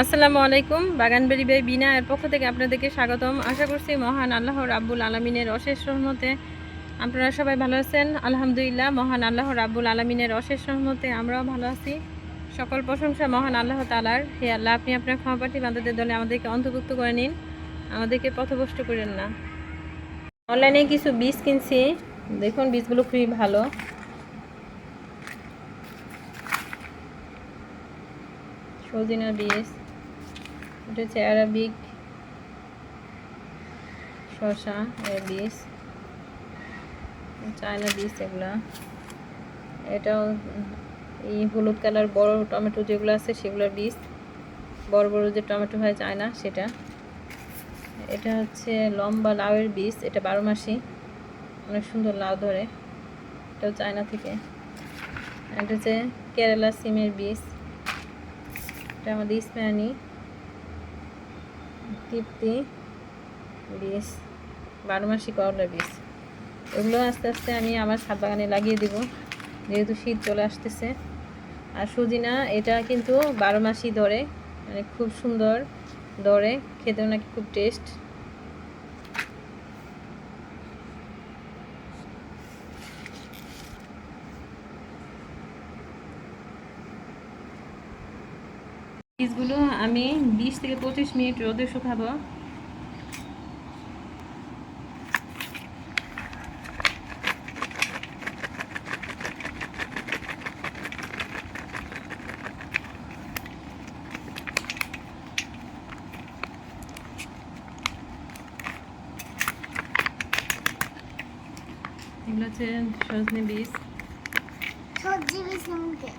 আসসালামু আলাইকুম, বাগানবাড়ি বাই বিনা এর পক্ষ থেকে আপনাদেরকে স্বাগতম। আশা করছি মহান আল্লাহ রাব্বুল আলমিনের অশেষ রহমতে আপনারা সবাই ভালো আছেন। আলহামদুলিল্লাহ, মহান আল্লাহ রাব্বুল আলমিনের অশেষ রহমতে আমরাও ভালো আছি। সকল প্রশংসা মহান আল্লাহ তালার হে আল্লাহ, আপনি আপনার ক্ষমাপাঠী বান্ধবদের দলে আমাদেরকে অন্তর্ভুক্ত করে নিন। আমাদেরকে পথভ্রষ্ট করেন না। অনলাইনে কিছু বীজ কিনছি। দেখুন, বীজগুলো খুবই ভালো। সজিনা বীজ। এটা হচ্ছে অ্যারাবিক এর বীজ চায়না বীজ এগুলা। এটাও এই হলুদ কালার বড় টমেটো যেগুলো আছে সেগুলোর বীজ। বড় বড় যে টমেটো হয় চায়না সেটা। এটা হচ্ছে লম্বা লাউয়ের বীজ, এটা বারো মাসি। অনেক সুন্দর লাউ ধরে। এটাও চায়না থেকে। এটা হচ্ছে কেরালা সিমের বীজ। এটা আমাদের ইসমানি। তৃপ্তি বীজ বারোমাসি করলা বীজ এগুলো আস্তে আস্তে আমি আমার ছাদ বাগানে লাগিয়ে দিব, যেহেতু শীত চলে আসতেছে। আর সুজিনা, এটা কিন্তু বারো মাসই ধরে মানে খুব সুন্দর ধরে, খেতেও নাকি খুব টেস্ট বীজগুলো আমি বিশ থেকে পঁচিশ মিনিট রোদে শুকাবো। এগুলো হচ্ছে সজনে বীজ। সবজি বিছামুকে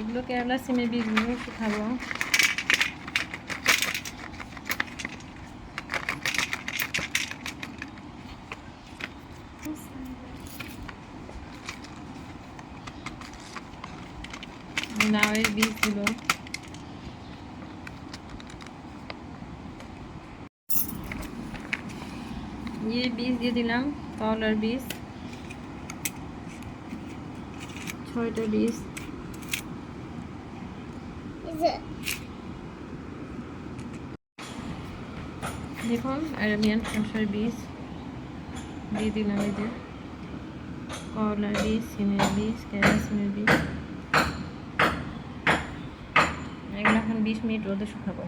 এগুলো কেরলা সিমের বীজগুলো শুকাবো লাউয়ের বীজগুলো ये বীজ দিয়ে দিলাম করলার বীজ ছয়টা বীজ দেখুন আরাবিয়ান শসার বীজ। দিয়ে দিলাম এই যে করলার বীজ, সিমের বীজ সিমের বীজ। এগুলো এখন বিশ মিনিট রোদে শুকাবো।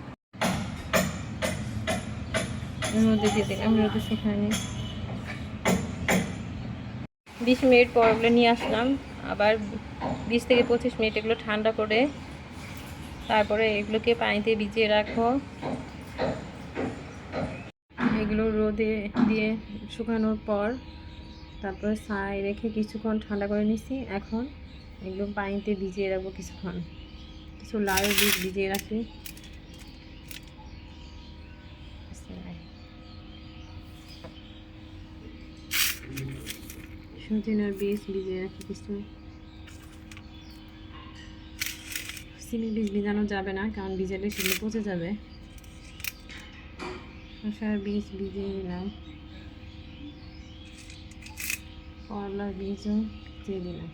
রোদে দিয়ে দিলাম রোদে শুকায়নি বিশ মিনিট পর নিয়ে আসলাম। আবার বিশ থেকে পঁচিশ মিনিট এগুলো ঠান্ডা করে তারপরে এগুলোকে পানিতে ভিজিয়ে রাখো এগুলো রোদে দিয়ে শুকানোর পর তারপরে ছাই রেখে কিছুক্ষণ ঠান্ডা করে নিছি। এখন এগুলো পানিতে ভিজিয়ে রাখব কিছুক্ষণ। কিছু লাল বীজ ভিজিয়ে রাখি। সজিনার বীজ ভিজিয়ে রাখি কিছু। সিমের বীজ ভিজানো যাবে না, কারণ ভিজালে সেগুলো পচে যাবে। শসার বীজ ভিজিয়ে দিলাম করলার বীজও দিয়ে দিলাম।